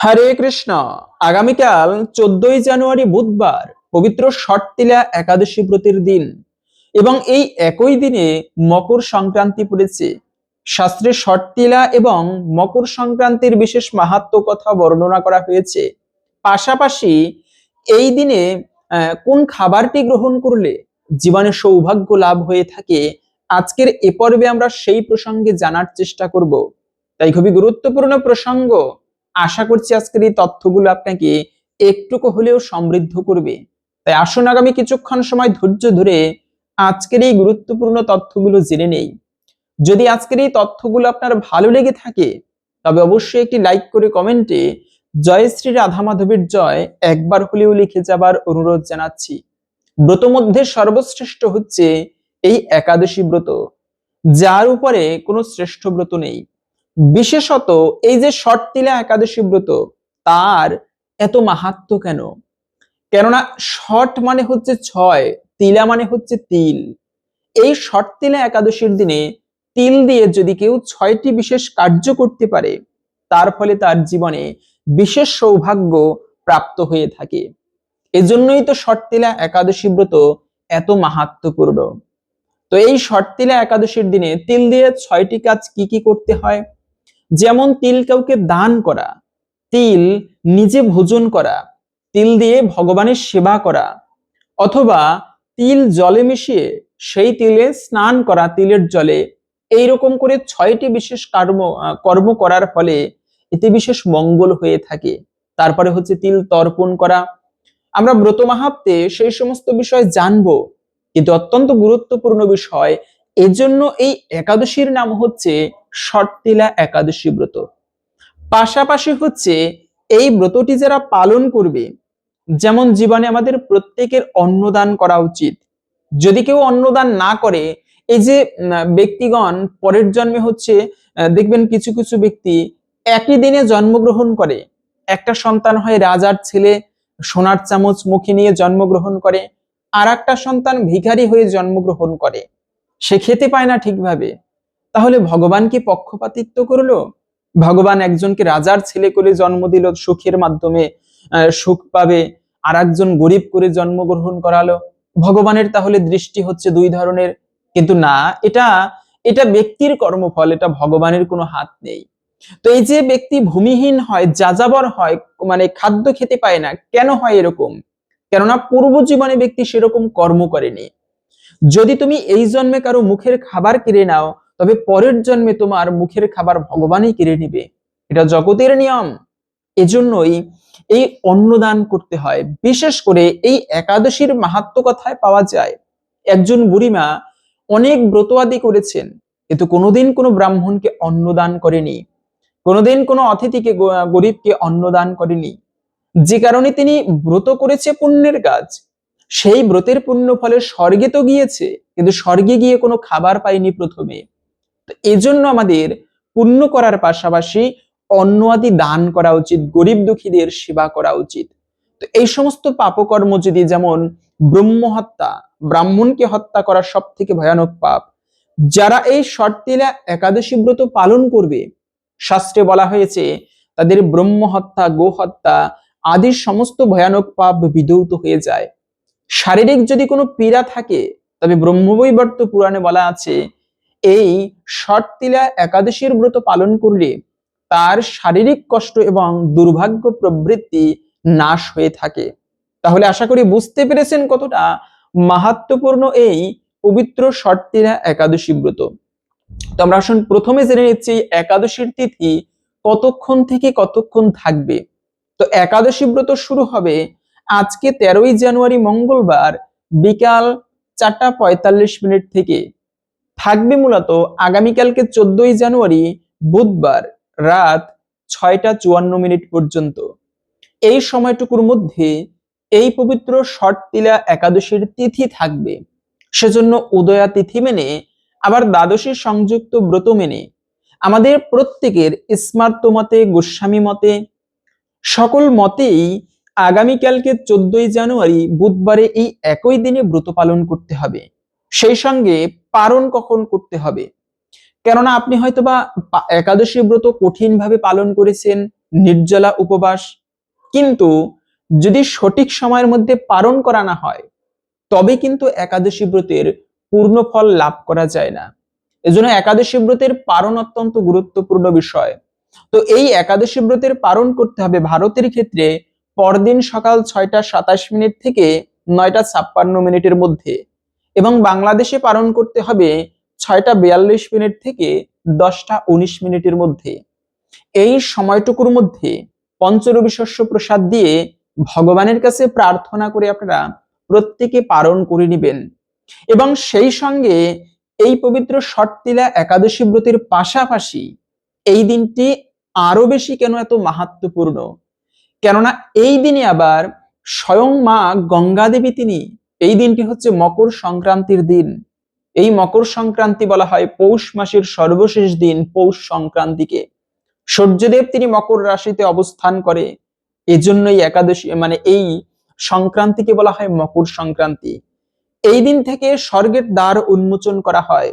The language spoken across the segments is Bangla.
হরে কৃষ্ণ। আগামীকাল চোদ্দই জানুয়ারি বুধবার পবিত্র ষটতিলা একাদশী ব্রতের দিন এবং এই একই দিনে মকর সংক্রান্তি পড়েছে। শাস্ত্রে ষটতিলা এবং মকর সংক্রান্তির বিশেষ মাহাত্ম কথা বর্ণনা করা হয়েছে। পাশাপাশি এই দিনে কোন খাবারটি গ্রহণ করলে জীবনে সৌভাগ্য লাভ হয়ে থাকে, আজকের এ পর্বে আমরা সেই প্রসঙ্গে জানার চেষ্টা করব। তাই খুবই গুরুত্বপূর্ণ প্রসঙ্গ। আশা করছি আজকের এই তথ্যগুলো আপনাকে একটুকু হলেও সমৃদ্ধ করবে। তাই আসুন আগামী কিছুক্ষণ সময় ধৈর্য ধরে আজকের এই গুরুত্বপূর্ণ তথ্যগুলো জেনে নেই। যদি আজকের এই তথ্যগুলো আপনার ভালো লেগে থাকে, তবে অবশ্যই একটি লাইক করে কমেন্টে জয় শ্রী রাধা মাধবের জয় একবার হলেও লিখে যাবার অনুরোধ জানাচ্ছি। ব্রত মধ্যে সর্বশ্রেষ্ঠ হচ্ছে এই একাদশী ব্রত, যার উপরে কোনো শ্রেষ্ঠ ব্রত নেই। বিশেষত এই যে ষটতিলা একাদশী ব্রত, তার এত মাহাত্ম কেন? কেননা ষট মানে হচ্ছে ছয়, তিলা মানে হচ্ছে তিল। এই ষটতিলা একাদশীর দিনে তিল দিয়ে যদি কেউ ছয়টি বিশেষ কার্য করতে পারে, তার ফলে তার জীবনে বিশেষ সৌভাগ্য প্রাপ্ত হয়ে থাকে। এজন্যই তো ষটতিলা একাদশী ব্রত এত মাহাত্মপূর্ণ তো এই ষটতিলা একাদশীর দিনে তিল দিয়ে ছয়টি কাজ কি কি করতে হয়? যেমন তিল কাউকে দান করা, তিল নিজে ভোজন করা, তিল দিয়ে ভগবানের সেবা করা, অথবা তিল জলে মিশিয়ে সেই তিলে স্নান করা, তিলের জলে এই রকম করে ছয়টি বিশেষ কর্ম কর্ম করার ফলে এতে বিশেষ মঙ্গল হয়ে থাকে। তারপরে হচ্ছে তিল তর্পণ করা। আমরা ব্রত মাহাত্মে সেই সমস্ত বিষয় জানব, কিন্তু অত্যন্ত গুরুত্বপূর্ণ বিষয়, এজন্য এই একাদশীর নাম হচ্ছে ষটতিলা একাদশী ব্রত। পাশাপাশি হচ্ছে এই ব্রতটি যারা পালন করবে, যেমন জীবনে আমাদের প্রত্যেকের অন্নদান করা উচিত। যদি কেউ অন্নদান না করে, এই যে ব্যক্তিগণ, পরের জন্মে হচ্ছে দেখবেন কিছু কিছু ব্যক্তি একই দিনে জন্মগ্রহণ করে। একটা সন্তান হয় রাজার ছেলে, সোনার চামচ মুখে নিয়ে জন্মগ্রহণ করে আর একটা সন্তান ভিখারি হয়ে জন্মগ্রহণ করে। সে খেতে পায় না ঠিকভাবে। তাহলে ভগবান কি পক্ষপাতিত্ব করল? ভগবান একজনকে রাজার ছেলে করে জন্ম দিল, সুখের মাধ্যমে সুখ পাবে আর একজন গরিব করে জন্মগ্রহণ করালো। ভগবানের তাহলে দৃষ্টি হচ্ছে দুই ধরনের। কিন্তু না, এটা এটা ব্যক্তির কর্মফল, এটা ভগবানের কোনো হাত নেই। তো এই যে ব্যক্তি ভূমিহীন হয়, যাযাবর হয় মানে খাদ্য খেতে পায় না, কেন হয় এরকম? কেননা পূর্ব জীবনে ব্যক্তি সেরকম কর্ম করেনি। যদি তুমি এই জন্মে কারও মুখের খাবার কেড়ে নাও তবে পরের জন্মে তোমার মুখের খাবার ভগবানই কেড়ে নিবে। এটা জগতের নিয়ম। এজন্যই এই অন্নদান করতে হয়। বিশেষ করে এই একাদশীর মাহাত্ম কথায় পাওয়া যায়, একজন বুড়িমা অনেক ব্রতবাদী করেছেন, কিন্তু কোনোদিন কোনো ব্রাহ্মণকে অন্নদান করেনি। কোনোদিন কোনো অতিথিকে গরিবকে অন্নদান করেনি। যে কারণে তিনি ব্রত করেছে পুণ্যের কাজ। সেই ব্রতের পুণ্য ফলে স্বর্গে তো গিয়েছে, কিন্তু স্বর্গে গিয়ে কোনো খাবার পায়নি প্রথমে। তো এজন্য আমাদের পুণ্য করার পাশাপাশি অন্ন আদি দান করা উচিত, গরিব দুঃখীদের সেবা করা উচিত। তো এই সমস্ত পাপকর্ম যদি যেমন ব্রহ্ম হত্যা, ব্রাহ্মণকে হত্যা করা সব থেকে ভয়ানক পাপ, যারা এই শর্তিলা একাদশী ব্রত পালন করবে, শাস্ত্রে বলা হয়েছে, তাদের ব্রহ্ম হত্যা, গো হত্যা আদির সমস্ত ভয়ানক পাপ বিধৌত হয়ে যায়। শারীরিক যদি কোনো পীড়া থাকে, তবে ব্রহ্মবৈবর্ত পুরাণে বলা আছে এই ষটতিলা একাদশীর ব্রত পালন করলে তার শারীরিক কষ্ট এবং দুর্ভাগ্য প্রবৃত্তি নাশ হয়ে থাকে। তাহলে আশা করি বুঝতে পেরেছেন কতটা মাহাত্মপূর্ণ এই পবিত্র ষটতিলা একাদশী ব্রত। তো আমরা আসুন প্রথমে জেনে নিচ্ছি একাদশীর তিথি কতক্ষণ থেকে কতক্ষণ থাকবে। তো একাদশী ব্রত শুরু হবে আজকে তেরোই জানুয়ারি মঙ্গলবার বিকাল চারটা পঁয়তাল্লিশ মিনিট থেকে। থাকবে মূলত আগামীকালকে চোদ্দই জানুয়ারি বুধবার রাত ছয়টা চুয়ান্ন মিনিট পর্যন্ত। এই সময়টুকুর মধ্যে এই পবিত্র ষটতিলা একাদশীর তিথি থাকবে। সেজন্য উদয়া তিথি মেনে, আবার দ্বাদশী সংযুক্ত ব্রত মেনে, আমাদের প্রত্যেকের স্মার্ত মতে, গোস্বামী মতে, সকল মতেই আগামীকালকে চোদ্দই জানুয়ারি বুধবারে এই একই দিনে ব্রত পালন করতে হবে। সেই সঙ্গে পারণ কখন করতে হবে? কেননা আপনি হয়তোবা পা- একাদশী ব্রত কঠিন ভাবে পালন করেছেন, নির্জলা উপবাস। কিন্তু যদি সঠিক সময়ের মধ্যে পালন করা না হয়, তবে কিন্তু একাদশী ব্রতের পূর্ণ ফল লাভ করা যায় না। এজন্য একাদশী ব্রতের পালন অত্যন্ত গুরুত্বপূর্ণ বিষয়। তো এই একাদশী ব্রতের পালন করতে হবে ভারতের ক্ষেত্রে পরদিন সকাল ছয়টা সাতাশ মিনিট থেকে নয়টা ছাপ্পান্ন মিনিটের মধ্যে। এবং বাংলাদেশে পালন করতে হবে ছয়টা বিয়াল্লিশ মিনিট থেকে দশটা উনিশ মিনিটের মধ্যে। এই সময়টুকুর মধ্যে পঞ্চরবি শস্য প্রসাদ দিয়ে ভগবানের কাছে প্রার্থনা করে আপনারা প্রত্যেকে পালন করে নেবেন। এবং সেই সঙ্গে এই পবিত্র শর্তিলা একাদশী ব্রতের পাশাপাশি এই দিনটি আরও বেশি কেন এত মাহাত্মপূর্ণ কেননা এই দিনে আবার স্বয়ং মা গঙ্গা দেবী তিনি এই দিনটি হচ্ছে মকর সংক্রান্তির দিন। এই মকর সংক্রান্তি বলা হয় পৌষ মাসের সর্বশেষ দিন পৌষ সংক্রান্তিকে। সূর্যদেব তিনি মকর রাশিতে অবস্থান করে। এজন্যই একাদশী মানে এই সংক্রান্তিকে বলা হয় মকর সংক্রান্তি। এই দিন থেকে স্বর্গের দ্বার উন্মোচন করা হয়।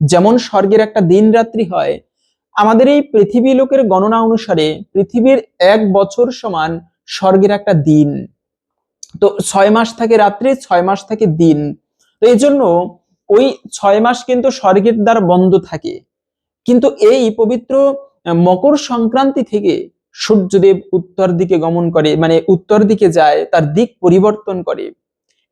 যেমন স্বর্গের একটা দিন রাত্রি হয়, আমাদের এই পৃথিবী লোকের গণনা অনুসারে পৃথিবীর এক বছর সমান স্বর্গের একটা দিন। তো ছয় মাস থাকে রাত্রি, ছয় মাস থাকে দিন। তো এই জন্য ওই ছয় মাস কিন্তু স্বর্গের দ্বার বন্ধ থাকে। কিন্তু এই পবিত্র মকর সংক্রান্তি থেকে সূর্যদেব উত্তর দিকে গমন করে মানে উত্তর দিকে যায়, তার দিক পরিবর্তন করে।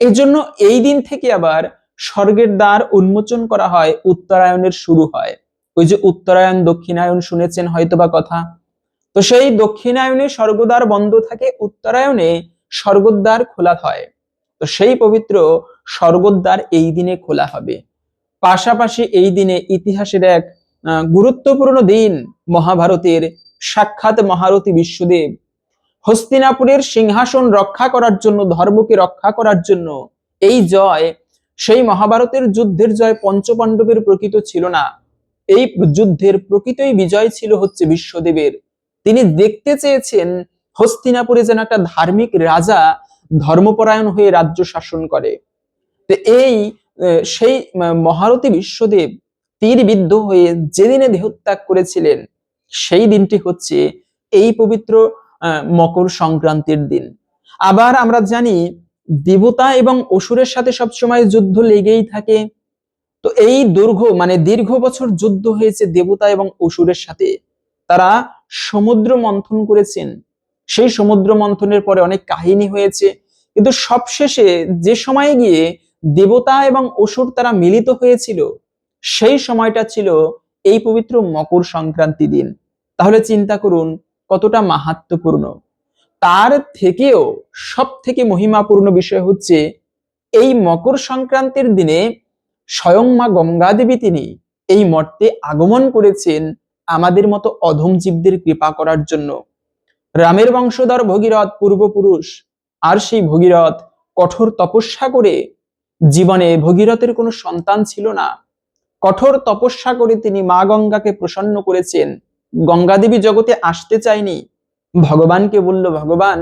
এই জন্য এই দিন থেকে আবার স্বর্গের দ্বার উন্মোচন করা হয়, উত্তরায়ণের শুরু হয়। ওই যে উত্তরায়ণ দক্ষিণায়ন শুনেছেন হয়তোবা কথা। তো সেই দক্ষিণায়নে স্বর্গদ্বার বন্ধ থাকে, উত্তরায়ণে স্বর্গদ্বার খোলা হয়। তো সেই পবিত্র স্বর্গদ্বার এই দিনে খোলা হবে। পাশাপাশি এই দিনে ইতিহাসের এক গুরুত্বপূর্ণ দিন মহাভারতের সাক্ষাৎ মহারথী বিশ্বদেব। হস্তিনাপুরের সিংহাসন রক্ষা করার জন্য, ধর্মকে রক্ষা করার জন্য এই জয়, সেই মহাভারতের যুদ্ধের জয় পঞ্চপাণ্ডবের প্রকৃত ছিল না। এই যুদ্ধের প্রকৃতই বিজয় ছিল হচ্ছে বিশ্বদেবের। তিনি দেখতে চেয়েছেন হস্তিনাপুরে যেন একটা ধার্মিক রাজা ধর্মপরায়ণ হয়ে রাজ্য শাসন করে। এই সেই মহারথী বিশ্বদেব তীর বিদ্ধ হয়ে যেদিনে দেহত্যাগ করেছিলেন, সেই দিনটি হচ্ছে এই পবিত্র মকর সংক্রান্তির দিন। আবার আমরা জানি দেবতা এবং অসুরের সাথে সবসময় যুদ্ধ লেগেই থাকে। তো এই দীর্ঘ মানে দীর্ঘ বছর যুদ্ধ হয়েছে দেবতা এবং অসুরের সাথে, তারা সমুদ্র মন্থন করেছেন। সেই সমুদ্র মন্থনের পরে অনেক কাহিনী হয়েছে। কিন্তু সবশেষে যে সময়ে গিয়ে দেবতা এবং অসুর তারা মিলিত হয়েছিল, সেই সময়টা ছিল এই পবিত্র মকর সংক্রান্তি দিন। তাহলে চিন্তা করুন, কতটা মাহাত্মপূর্ণ তার থেকেও সব থেকে মহিমাপূর্ণ বিষয় হচ্ছে, এই মকর সংক্রান্তির দিনে স্বয়ং মা গঙ্গা দেবী তিনি এই মর্তে আগমন করেছেন আমাদের মতো অধম জীবদের কৃপা করার জন্য। রামের বংশধর ভগীরথ পূর্বপুরুষ আর সেই ভগীরথ কঠোর তপস্যা করে জীবনে ভগীরথের কোনো সন্তান ছিল না। কঠোর তপস্যা করে তিনি মা গঙ্গাকে প্রসন্ন করেছেন। গঙ্গা দেবী জগতে আসতে চায়নি। ভগবানকে বলল, ভগবান,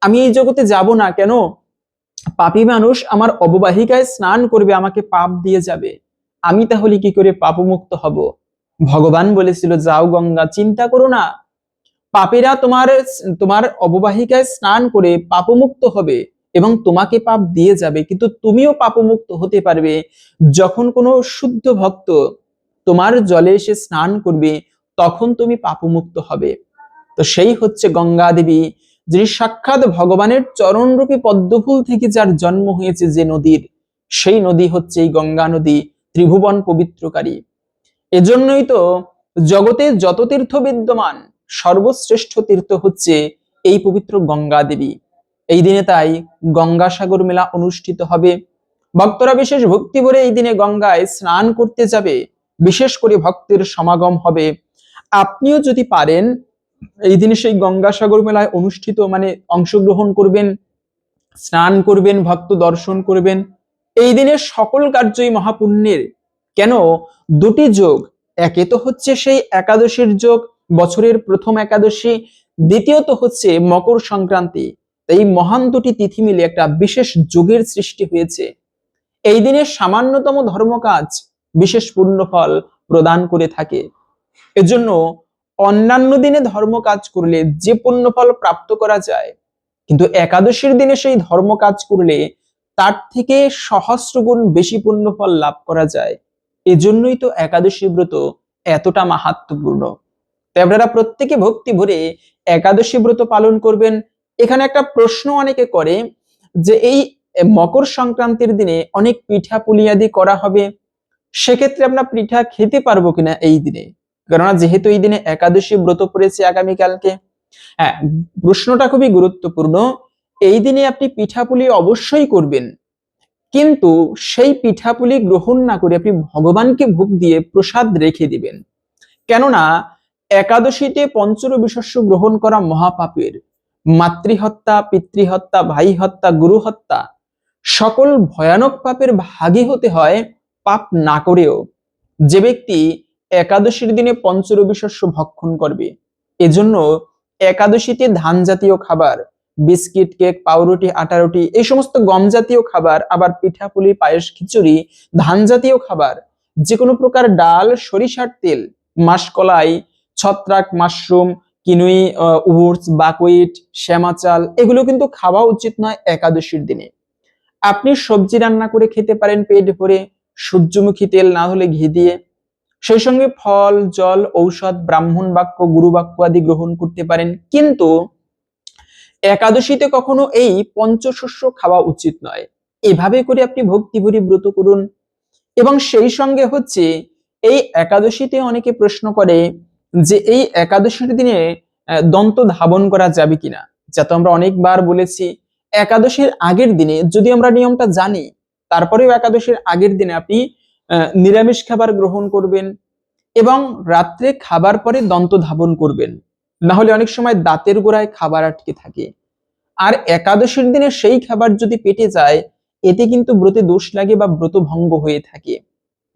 আমি এই জগতে যাব না কেন? পাপী মানুষ আমার অববাহিকায় স্নান করবে, আমাকে পাপ দিয়ে যাবে। আমি তাহলে কি করে পাপমুক্ত হব? ভগবান বলেছিল, যাও গঙ্গা, চিন্তা করো না। পাপীরা তোমার তোমার অববাহিকায় স্নান করে পাপমুক্ত হবে এবং তোমাকে পাপ দিয়ে যাবে, কিন্তু তুমিও পাপমুক্ত হতে পারবে। যখন কোনো শুদ্ধ ভক্ত তোমার জলে এসে স্নান করবে, তখন তুমি পাপমুক্ত হবে। তো সেই হচ্ছে গঙ্গা দেবী যিনি সাক্ষাৎ ভগবানের চরণরূপী পদ্মফুল থেকে যার জন্ম হয়েছে যে নদীর, সেই নদী হচ্ছে এই গঙ্গা নদী, ত্রিভুবন পবিত্রকারী। এজন্যই তো জগতে যত তীর্থ বিদ্যমান সর্বশ্রেষ্ঠ তীর্থ হচ্ছে এই পবিত্র গঙ্গা দেবী। এই দিনে তাই গঙ্গাসাগর মেলা অনুষ্ঠিত হবে। ভক্তরা বিশেষ ভক্তি ভরে এই দিনে গঙ্গায় স্নান করতে যাবে। বিশেষ করে ভক্তের সমাগম হবে। আপনিও যদি পারেন, এই দিনে সেই গঙ্গাসাগর মেলায় অনুষ্ঠিত মানে অংশগ্রহণ করবেন, স্নান করবেন, ভক্ত দর্শন করবেন। এই দিনে সকল কার্যই মহাপুণ্যের। কেন? দুটি যোগ। একে তো হচ্ছে সেই একাদশীর যোগ বছরের প্রথম একাদশী, দ্বিতীয়ত হচ্ছে মকর সংক্রান্তি। এই মহান দুটি তিথি মিলে একটা বিশেষ যোগের সৃষ্টি হয়েছে। এই দিনে সামান্যতম ধর্মকাজ বিশেষ পুণ্যফল প্রদান করে থাকে। এজন্য অন্যান্য দিনে ধর্ম কাজ করলে যে পুণ্যফল প্রাপ্ত করা যায়, কিন্তু একাদশীর দিনে সেই ধর্ম কাজ করলে তার থেকে সহস্র গুণ বেশি পুণ্যফল লাভ করা যায়। এজন্যই তো একাদশী ব্রত এতটা মাহাত্মপূর্ণ তাই আপনারা প্রত্যেকে ভক্তি ভরে একাদশী ব্রত পালন করবেন। এখানে একটা প্রশ্ন অনেকে করে যে এই মকর সংক্রান্তির দিনে অনেক পিঠা পুলিয়াদি করা হবে। সেক্ষেত্রে আমরা পিঠা খেতে পারব কিনা এই দিনে? কেননা যেহেতু এই দিনে একাদশী ব্রত পড়েছে আগামীকালকে। হ্যাঁ প্রশ্নটা খুবই গুরুত্বপূর্ণ। এই দিনে আপনি পিঠাপুলি অবশ্যই করবেন। কিন্তু সেই পিঠাপুলি গ্রহণ না করে আপনি ভগবানকে ভোগ দিয়ে প্রসাদ রেখে দিবেন। কেননা একাদশীতে পঞ্চরবি শস্য গ্রহণ করা মহাপাপের। মাতৃহত্যা, পিতৃহত্যা ভাই হত্যা গুরু হত্যা সকল ভয়ানক পাপের ভাগী হতে হয় পাপ না করেও। যে ব্যক্তি একাদশীর দিনে পঞ্চরবি শস্য ভক্ষণ করবে, এজন্য একাদশীতে ধান জাতীয় খাবার, বিস্কিট, কেক, পাউরুটি আটা রুটি এই সমস্ত গম জাতীয় খাবার, আবার পিঠাপুলি, পায়েস, খিচুড়ি ধান জাতীয় খাবার যে কোনো প্রকার ডাল, সরিষার তেল, মাসকলাই ছত্রাক, মাশরুম, কিনুই উডস বাকুইট, শ্যামা চাল, এগুলো কিন্তু খাওয়া উচিত নয় একাদশীর দিনে। আপনি সবজি রান্না করে খেতে পারেন পেট ভরে, সূর্যমুখী তেল না হলে ঘি দিয়ে। সেই সঙ্গে ফল, জল, ঔষধ, ব্রাহ্মণ বাক্য, গুরু বাক্য আদি গ্রহণ করতে পারেন। কিন্তু একাদশীতে কখনো এই পঞ্চশস্য খাওয়া উচিত নয়। এভাবে করে আপনি ভক্তিভরি ব্রত করুন। এবং সেই সঙ্গে হচ্ছে, এই একাদশীতে অনেকে প্রশ্ন করে যে এই একাদশীর দিনে দন্ত ধাবন করা যাবে কিনা? যা তো আমরা অনেকবার বলেছি, একাদশীর আগের দিনে যদি আমরা নিয়মটা জানি, তারপরেও একাদশীর আগের দিনে আপনি নিরামিষ খাবার গ্রহণ করবেন এবং রাত্রে খাবার পরে দন্ত ধাবন করবেন। না হলে অনেক সময় দাঁতের গোড়ায় খাবার আটকে থাকে। আর একাদশীর দিনে সেই খাবার যদি পেটে যায়, এতে কিন্তু ব্রতে দোষ লাগে বা ব্রত ভঙ্গ হয়ে থাকে।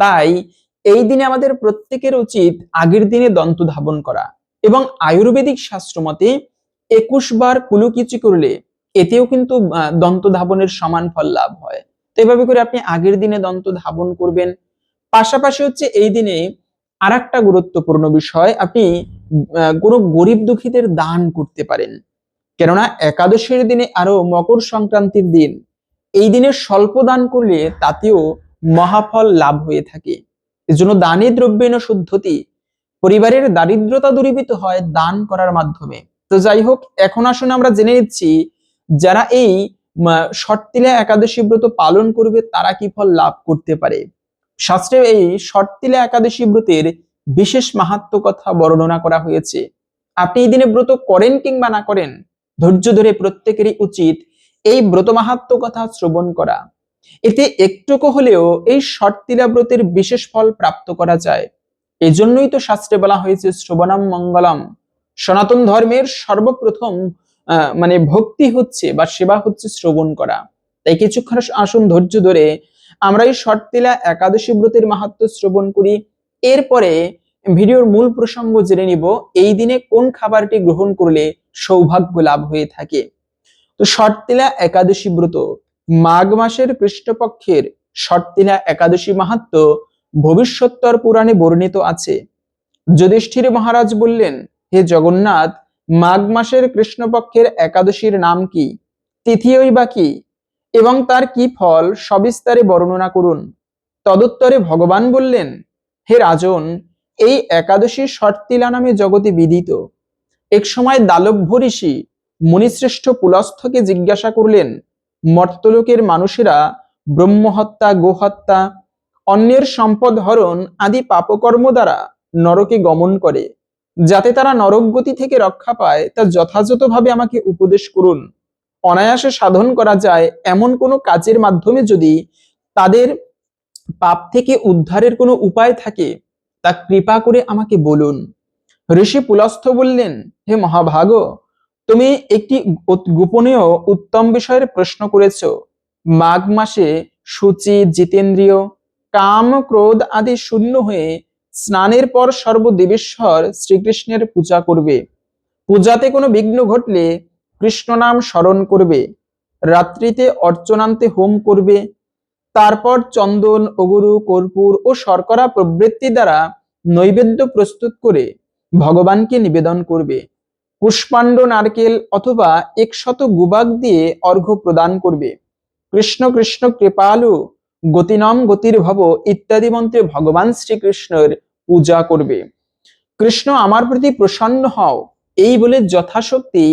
তাই এই দিনে আমাদের প্রত্যেকের উচিত আগের দিনে দন্ত ধাবন করা এবং আয়ুর্বেদিক শাস্ত্র মতে একুশ বার কুলুকিচি করলে এতেও কিন্তু দন্ত ধাবনের সমান ফল লাভ হয়। তো এভাবে করে আপনি আগের দিনে দন্ত ধাবন করবেন। পাশাপাশি হচ্ছে এই দিনে আর একটা গুরুত্বপূর্ণ বিষয়, আপনি কোনো গরিব দুঃখীদের দান করতে পারেন। কেননা একাদশীর দিনে আরও মকর সংক্রান্তির দিন, এই দিনে স্বল্প দান করলে তাতেও মহাফল লাভ হয়ে থাকে। এজন্য দানে দ্রব্যেন শুদ্ধতি। পরিবারের দারিদ্রতা দূরীভূত হয় দান করার মাধ্যমে। তো যাই হোক, এখন আসুন আমরা জেনে নিচ্ছি, যারা এই শর্তিলা একাদশী ব্রত পালন করবে, তারা কি ফল লাভ করতে পারে? শাস্ত্রে এই শর্তিলা একাদশী ব্রতের বিশেষ মাহাত্ম কথা বর্ণনা করা হয়েছে। আপনি এই দিনে ব্রত করেন কিংবা না করেন, ধৈর্য ধরে প্রত্যেকেরই উচিত এই ব্রত মাহাত্ম কথা শ্রবণ করা। এতে একটুকু হলেও এই শর্তিলা ব্রতের বিশেষ ফল প্রাপ্ত করা যায়। এজন্যই তো শাস্ত্রে বলা হয়েছে, শ্রবণাম মঙ্গলম। সনাতন ধর্মের সর্বপ্রথম মানে ভক্তি হচ্ছে বা সেবা হচ্ছে শ্রবণ করা। তাই কিছুক্ষণ আসুন ধৈর্য ধরে আমরা এই শর্তিলা একাদশী ব্রতের মাহাত্ম শ্রবণ করি। এরপরে ভিডিওর মূল প্রসঙ্গ জেনে নিব, এই দিনে কোন খাবারটি গ্রহণ করলে সৌভাগ্য লাভ হয়ে থাকে। তো শর্তিলা একাদশী ব্রত মাঘ মাসের কৃষ্ণপক্ষের শর্তিলা একাদশী মাহাত্ম ভবিষ্যত্তর পুরাণে বর্ণিত আছে। যুধিষ্ঠির মহারাজ বললেন, হে জগন্নাথ, মাঘ মাসের কৃষ্ণপক্ষের একাদশীর নাম কি? তিথিওই বা কি? এবং তার কি ফল? সবিস্তারে বর্ণনা করুন। তদুত্তরে ভগবান বললেন, হে রাজন, এই একাদশী শর্তিলা নামে জগতে বিদিত। এক সময় দালভ্য ঋষি মুনিশ্রেষ্ঠ পুলস্থকে জিজ্ঞাসা করলেন মর্তলোকের মানুষেরা ব্রহ্মহত্যা, গোহত্যা, অন্যের সম্পদ হরণ আদি পাপকর্ম দ্বারা নরকে গমন করে। যাতে তারা নরকগতি থেকে রক্ষা পায়, তা যথাযথভাবে আমাকে উপদেশ করুন। অনায়াসে সাধন করা যায় এমন কোনো কাজের মাধ্যমে যদি তাদের পাপ থেকে উদ্ধারের কোনো উপায় থাকে, তা কৃপা করে আমাকে বলুন। ঋষি পুলস্থ বললেন, হে মহাভাগ তুমি একটি গোপনীয় উত্তম বিষয়ের প্রশ্ন করেছ। মাঘ মাসে সূচি, জিতেন্দ্রীয়, কাম, ক্রোধ আদি শূন্য হয়ে স্নানের পর সর্বদেবেশ্বর শ্রীকৃষ্ণের পূজা করবে। পূজাতে কোনো বিঘ্ন ঘটলে কৃষ্ণ নাম স্মরণ করবে। রাত্রিতে অর্চনান্তে হোম করবে। তারপর চন্দন, অগুরু, কর্পূর ও শর্করা প্রবৃত্তি দ্বারা নৈবেদ্য প্রস্তুত করে ভগবানকে নিবেদন করবে। পুষ্পাণ্ড নারকেল অথবা একশত গুবাক দিয়ে অর্ঘ্য প্রদান করবে। কৃষ্ণ কৃষ্ণ কৃপালু, গতিনম গতির ভব ইত্যাদি মন্ত্রে ভগবান শ্রীকৃষ্ণের পূজা করবে। কৃষ্ণ আমার প্রতি প্রসন্ন হও। এই বলে যথাশক্তি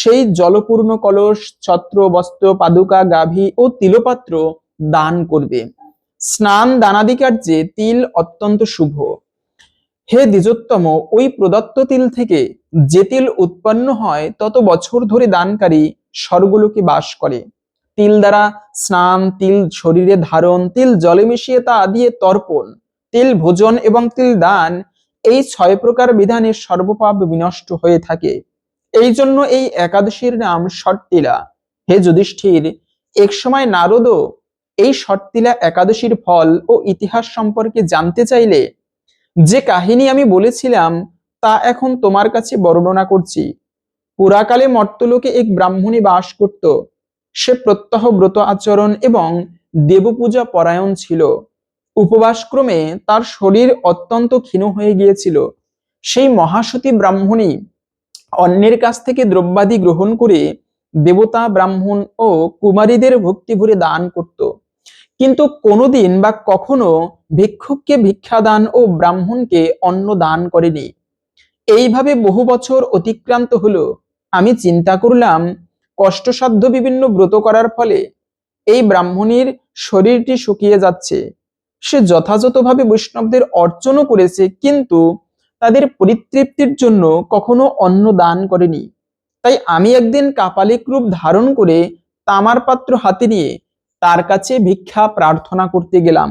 সেই জলপূর্ণ কলস, ছত্র, বস্ত্র, পাদুকা, গাভী ও তিলপাত্র দান করবে। স্নান দানাদি কার্যে তিল অত্যন্ত শুভ। হে দ্বিজোত্তম, ওই প্রদত্ত তিল থেকে যে তিল উৎপন্ন হয়, তত বছর ধরে দানকারী স্বর্গলোকে বাস করে। তিল দ্বারা স্নান, তিল শরীরে ধারণ, তিল জলে মিশিয়ে তা দিয়ে তর্পণ, তিল ভোজন এবং তিল দান, এই ছয় প্রকার বিধানে সর্বপাপ বিনষ্ট হয়ে থাকে। এই জন্য এই একাদশীর নাম ষট্টিলা হে যুধিষ্ঠির একসময় নারদও এই ষট্টিলা একাদশীর ফল ও ইতিহাস সম্পর্কে জানতে চাইলে যে কাহিনী আমি বলেছিলাম, তা এখন তোমার কাছে বর্ণনা করছি। পুরাকালে মর্তলোকে এক ব্রাহ্মণী বাস করত। সে প্রত্যহ ব্রত আচরণ এবং দেবপূজা পরায়ণ ছিল। উপবাসক্রমে তার শরীর অত্যন্ত ক্ষীণ হয়ে গিয়েছিল। সেই মহাসতী ব্রাহ্মণী অন্যের কাছ থেকে দ্রব্যাদি গ্রহণ করে দেবতা, ব্রাহ্মণ ও কুমারীদের ভক্তি ভরে দান করত। কিন্তু কোনোদিন বা কখনো ভিক্ষুককে ভিক্ষাদান ও ব্রাহ্মণকে অন্ন দান করেনি। এইভাবে বহু বছর অতিক্রান্ত হলো। আমি চিন্তা করলাম, কষ্টসাধ্য বিভিন্ন ব্রত করার ফলে এই ব্রাহ্মণীর শরীরটি শুকিয়ে যাচ্ছে। সে যথাযথভাবে বৈষ্ণবদের অর্চনও করেছে, কিন্তু তাদের পরিতৃপ্তির জন্য কখনো অন্ন দান করেনি। তাই আমি একদিন কাপালিক রূপ ধারণ করে তামার পাত্র হাতে নিয়ে তার কাছে ভিক্ষা প্রার্থনা করতে গেলাম।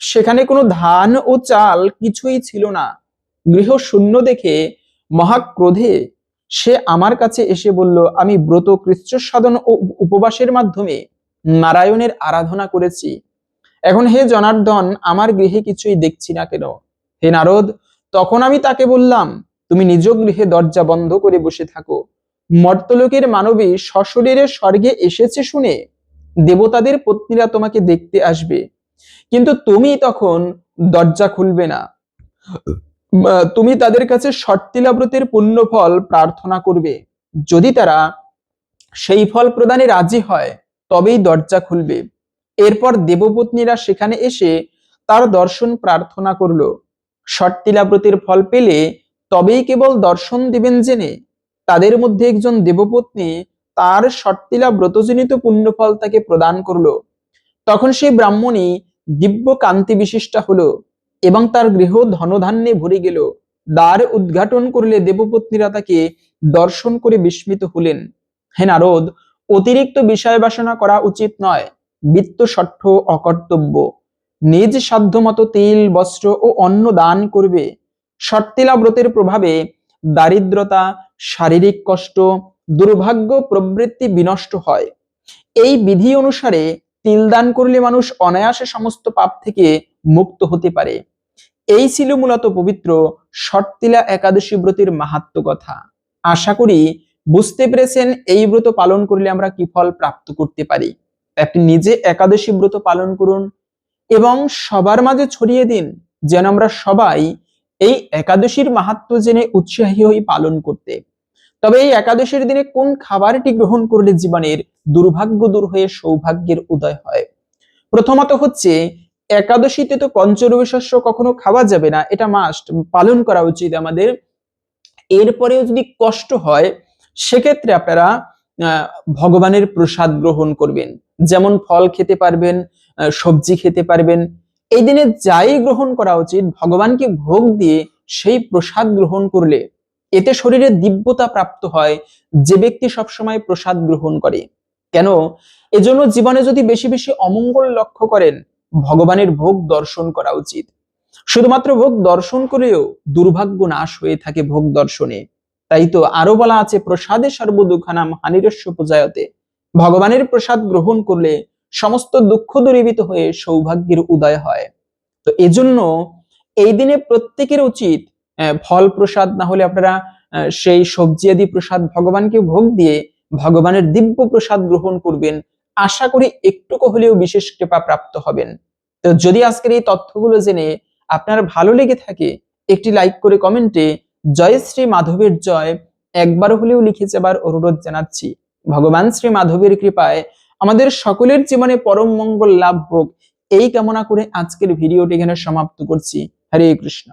সেখানে কোনো ধান ও চাল কিছুই ছিল না। গৃহ শূন্য দেখে মহাক্রোধে সে আমার কাছে এসে বলল, আমি ব্রত কৃচ্ছ সাধন ও উপবাসের মাধ্যমে নারায়ণের আরাধনা করেছি। এখন হে জনার্দন, আমার গৃহে কিছুই দেখছি না কেন? হে নারদ, তখন আমি তাকে বললাম, তুমি নিজ গৃহে দরজা বন্ধ করে বসে থাকো। মর্তলোকের মানবী সশরীরে স্বর্গে এসেছে শুনে দেবতাদের পত্নীরা তোমাকে দেখতে আসবে। কিন্তু তুমি তখন দরজা খুলবে না। তুমি তাদের কাছে ষট্টিলাব্রতের পুণ্য ফল প্রার্থনা করবে। যদি তারা সেই ফল প্রদানে রাজি হয়, তবেই দরজা খুলবে। এরপর দেবপত্নীরা সেখানে এসে তার দর্শন প্রার্থনা করল। ষট্টিলাব্রতের ফল পেলে তবেই কেবল দর্শন দিবেন জেনে তাদের মধ্যে একজন দেবপত্নী তার ষট্টিলা ব্রতজনিত পুণ্যফল তাকে প্রদান করল। তখন সেই ব্রাহ্মণী দিব্য কান্তি বিশিষ্টা হলো এবং তার গৃহ ধনধান্যে ভরে গেল। দ্বার উদ্ঘাটন করলে দেবপত্নীরা তাকে দর্শন করে বিস্মিত হলেন। হে নারদ, অতিরিক্ত বিষয় বাসনা করা উচিত নয়। বিত্ত ষষ্ঠ অকর্তব্য। নিজ সাধ্যমতো তেল, বস্ত্র ও অন্ন দান করবে। ষট্টিলা ব্রতের প্রভাবে দারিদ্রতা, শারীরিক কষ্ট, দুর্ভাগ্য প্রবৃত্তি বিনষ্ট হয়। এই বিধি অনুসারে তিল দান করলে মানুষ অনায়াসে সমস্ত পাপ থেকে মুক্ত হতে পারে। এই ছিল মূলত পবিত্র ষট্টিলা একাদশী ব্রতের মাহাত্ম কথা। আশা করি বুঝতে পেরেছেন এই ব্রত পালন করলে আমরা কি ফল প্রাপ্ত করতে পারি। আপনি নিজে একাদশী ব্রত পালন করুন এবং সবার মাঝে ছড়িয়ে দিন যেন আমরা সবাই এই একাদশীর মাহাত্ম জেনে উৎসাহী হই পালন করতে। তবে এই একাদশীর দিনে কোন খাবারটি গ্রহণ করলে জীবনের দুর্ভাগ্য দূর হয়ে সৌভাগ্যের উদয় হয়? প্রথমত হচ্ছে, একাদশীতে তো পঞ্চরবি শস্য কখনো খাওয়া যাবে না, এটা মাস্ট পালন করা উচিত আমাদের। এরপরেও যদি কষ্ট হয়, সেক্ষেত্রে আপনারা ভগবানের প্রসাদ গ্রহণ করবেন। যেমন ফল খেতে পারবেন সবজি খেতে পারবেন। এই দিনে যাই গ্রহণ করা উচিত, ভগবানকে ভোগ দিয়ে সেই প্রসাদ গ্রহণ করলে এতে শরীরে দিব্যতা প্রাপ্ত হয়, যে ব্যক্তি সবসময় প্রসাদ গ্রহণ করে। কেন? এজন্য জীবনে যদি বেশি বেশি অমঙ্গল লক্ষ্য করেন, ভগবানের ভোগ দর্শন করা উচিত। শুধুমাত্র ভোগ দর্শন করেও দুর্ভাগ্য নাশ হয়ে থাকে ভোগ দর্শনে। তাই তো আরও বলা আছে, প্রসাদে সর্বদুঃখানাম হানিরস্য পূজায়তে। ভগবানের প্রসাদ গ্রহণ করলে সমস্ত দুঃখ দূরীভূত হয়ে সৌভাগ্যের উদয় হয়। তো এজন্য এই দিনে প্রত্যেকের উচিত ফল প্রসাদ না হলে আপনারা সেই সবজি আদি প্রসাদ ভগবানকে ভোগ দিয়ে ভগবানের দিব্য প্রসাদ গ্রহণ করবেন। আশা করি একটুকু হলেও বিশেষ কৃপা প্রাপ্ত হবেন। তো যদি আজকের এই তথ্যগুলো জেনে আপনার ভালো লেগে থাকে, একটি লাইক করে কমেন্টে জয় শ্রী মাধবের জয় একবার হলেও লিখে যাবার অনুরোধ জানাচ্ছি। ভগবান শ্রী মাধবের কৃপায় আমাদের সকলের জীবনে পরম মঙ্গল লাভ হোক। এই কামনা করে আজকের ভিডিওটি এখানে সমাপ্ত করছি। হরে কৃষ্ণ।